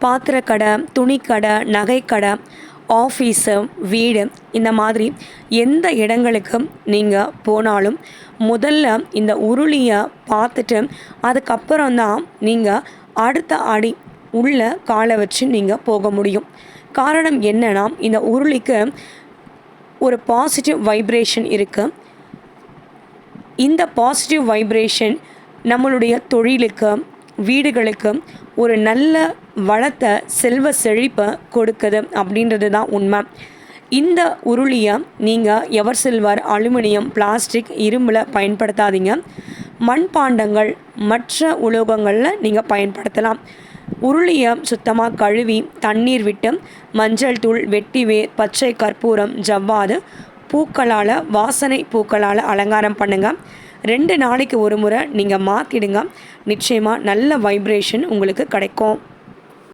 பாத்திரக்கடை துணிக்கடை நகைக்கடை ஆஃபீஸு வீடு இந்த மாதிரி எந்த இடங்களுக்கு நீங்கள் போனாலும் முதல்ல இந்த உருளியை பார்த்துட்டு அதுக்கப்புறம் தான் நீங்கள் அடுத்த அடி உள்ள காலை வச்சு நீங்கள் போக முடியும். காரணம் என்னன்னா இந்த உருளிக்கு ஒரு பாசிட்டிவ் வைப்ரேஷன் இருக்குது இந்த பாசிட்டிவ் வைப்ரேஷன் நம்மளுடைய தொழிலுக்கு வீடுகளுக்கு ஒரு நல்ல வளத்தை செல்வ செழிப்பை கொடுக்குது அப்படின்றது தான் உண்மை. இந்த உருளியை நீங்கள் எவர் சில்வர் அலுமினியம் பிளாஸ்டிக் இரும்பில் பயன்படுத்தாதீங்க. மண்பாண்டங்கள் மற்ற உலோகங்களில் நீங்கள் பயன்படுத்தலாம். உருளியை சுத்தமாக கழுவி தண்ணீர் விட்டு மஞ்சள் தூள் வெட்டிவே பச்சை கற்பூரம் ஜவ்வாது பூக்களால் வாசனை பூக்களால் அலங்காரம் பண்ணுங்கள் ரெண்டு நாளைக்கு ஒரு முறை நீங்கள் மாற்றிடுங்க நிச்சயமாக நல்ல வைப்ரேஷன் உங்களுக்கு கிடைக்கும்.